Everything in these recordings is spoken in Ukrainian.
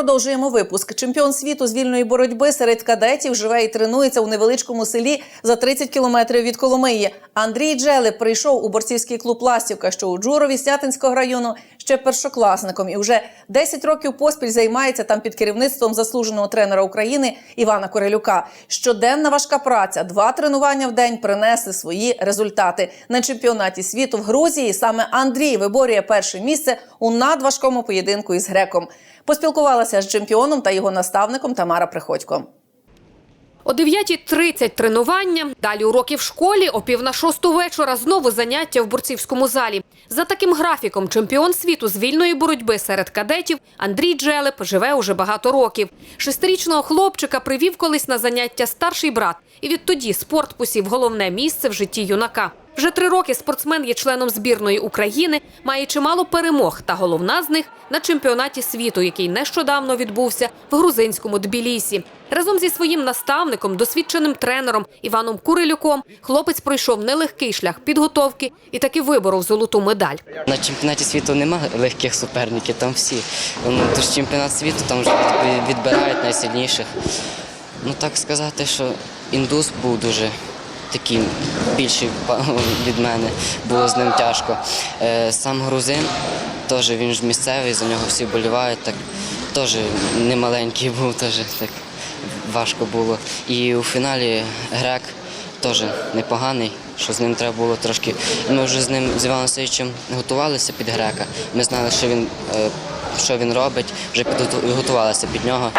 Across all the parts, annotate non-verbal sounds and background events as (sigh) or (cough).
Продовжуємо випуск. Чемпіон світу з вільної боротьби серед кадетів живе і тренується у невеличкому селі за 30 кілометрів від Коломиї. Андрій Джелеп прийшов у борцівський клуб Ластівка, що у Джурові Сятинського району ще першокласником, і вже 10 років поспіль займається там під керівництвом заслуженого тренера України Івана Корелюка. Щоденна важка праця, два тренування в день принесли свої результати на чемпіонаті світу в Грузії. Саме Андрій виборює перше місце у надважкому поєдинку із греком. Поспілкувалася з чемпіоном та його наставником Тамара Приходько. О 9.30 тренування, далі уроки в школі, о пів на шосту вечора знову заняття в борцівському залі. За таким графіком чемпіон світу з вільної боротьби серед кадетів Андрій Джелеп живе уже багато років. Шестирічного хлопчика привів колись на заняття старший брат, і відтоді спорт посів головне місце в житті юнака. Вже три роки спортсмен є членом збірної України, має чимало перемог, та головна з них на чемпіонаті світу, який нещодавно відбувся в грузинському Тбілісі. Разом зі своїм наставником, досвідченим тренером Іваном Курилюком, хлопець пройшов нелегкий шлях підготовки і таки виборов золоту медаль. На чемпіонаті світу немає легких суперників, там всі. Ну, тож чемпіонат світу там вже відбирають найсильніших. Ну так сказати, що індус був дуже такий більший (laughs) від мене, було з ним тяжко. Е, Сам грузин, теж він ж місцевий, за нього всі болівають, так теж не маленький був, теж так важко було. І у фіналі грек теж непоганий, що з ним треба було трошки. Ми вже з ним з Іваном Васильовичем готувалися під грека. Ми знали, що він, е, що він робить, вже підготувалися під нього.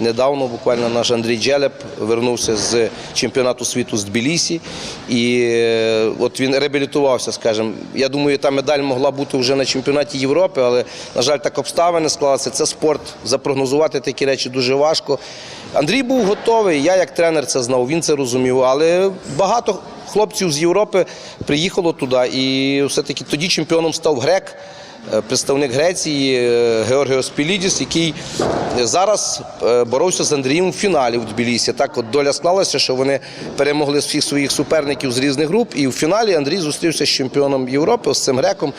Недавно буквально наш Андрій Джелеп вернувся з чемпіонату світу з Тбілісі. І е, от він реабілітувався, скажімо. Я думаю, та медаль могла бути вже на чемпіонаті Європи, але, на жаль, так обставини склалися. Це спорт. Запрогнозувати такі речі дуже важко. Андрій був готовий, я як тренер це знав, він це розумів. Але багато хлопців з Європи приїхало туди. І все-таки тоді чемпіоном став грек. Е, представник Греції е, Георгіос Пілідіс, який зараз е, боровся з Андрієм в фіналі в Тбілісі. Так от доля склалася, що вони перемогли всіх своїх суперників з різних груп. І в фіналі Андрій зустрівся з чемпіоном Європи, з цим греком.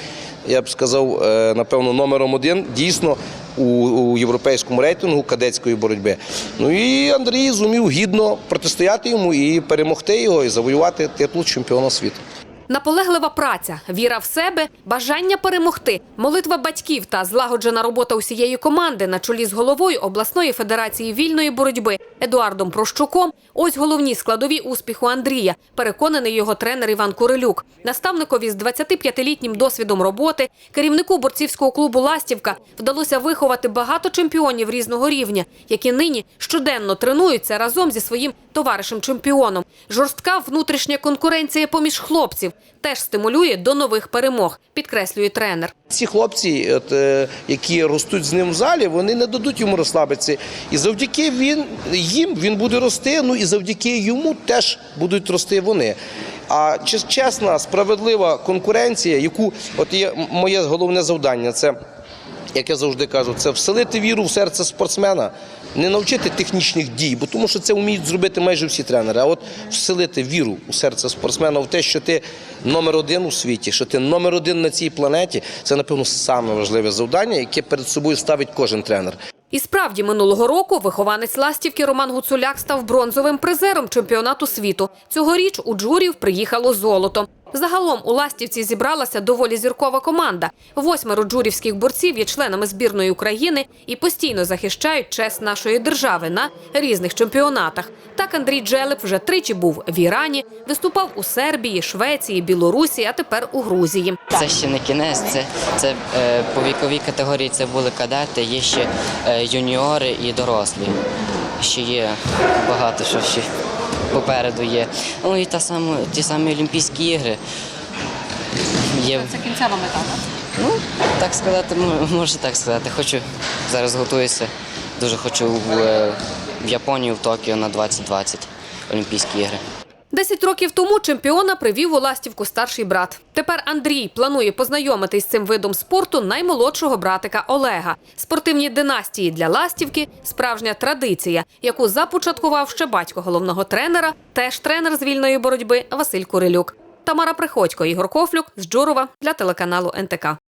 Я б сказав, напевно, номером один дійсно у, у європейському рейтингу кадетської боротьби. Ну і Андрій зумів гідно протистояти йому і перемогти його, і завоювати титул чемпіона світу. Наполеглива праця, віра в себе, бажання перемогти, молитва батьків та злагоджена робота усієї команди на чолі з головою обласної федерації вільної боротьби Едуардом Прощуком. Ось головні складові успіху Андрія. Переконаний його тренер Іван Курилюк. Наставникові з 25-літнім досвідом роботи, керівнику борцівського клубу Ластівка вдалося виховати багато чемпіонів різного рівня, які нині щоденно тренуються разом зі своїм товаришем-чемпіоном. Жорстка внутрішня конкуренція поміж хлопців теж стимулює до нових перемог, підкреслює тренер. Ці хлопці, от, е, які ростуть з ним в залі, вони не дадуть йому розслабитися. І завдяки він, їм він буде рости, ну і завдяки йому теж будуть рости вони. А чес- чесна, справедлива конкуренція, яку от є моє головне завдання, це. Як я завжди кажу, це вселити віру в серце спортсмена, не навчити технічних дій, бо тому що це вміють зробити майже всі тренери. А от вселити віру у серце спортсмена в те, що ти номер один у світі, що ти номер один на цій планеті, це напевно саме важливе завдання, яке перед собою ставить кожен тренер. І справді минулого року вихованець Ластівки Роман Гуцуляк став бронзовим призером чемпіонату світу. Цьогоріч у Джурів приїхало золото. Загалом у Ластівці зібралася доволі зіркова команда. Восьмеро джурівських борців є членами збірної України і постійно захищають честь нашої держави на різних чемпіонатах. Так Андрій Джелеп вже тричі був в Ірані, виступав у Сербії, Швеції, Білорусі, а тепер у Грузії. Це ще не кінець, це, це е, по віковій категорії це були кадети, є ще е, юніори і дорослі. Ще є багато що ще попереду є. Ну і та саме, ті самі Олімпійські ігри. Є, Це кінцева мета. так? ну, так сказати, можна так сказати. Хочу зараз готуюся. Дуже хочу в, е, в Японію, в Токіо на 2020 Олімпійські ігри. Десять років тому чемпіона привів у ластівку старший брат. Тепер Андрій планує познайомитись з цим видом спорту наймолодшого братика Олега. Спортивні династії для ластівки справжня традиція, яку започаткував ще батько головного тренера, теж тренер з вільної боротьби Василь Курилюк. Тамара Приходько, Ігор Кофлюк з Джурова для телеканалу НТК.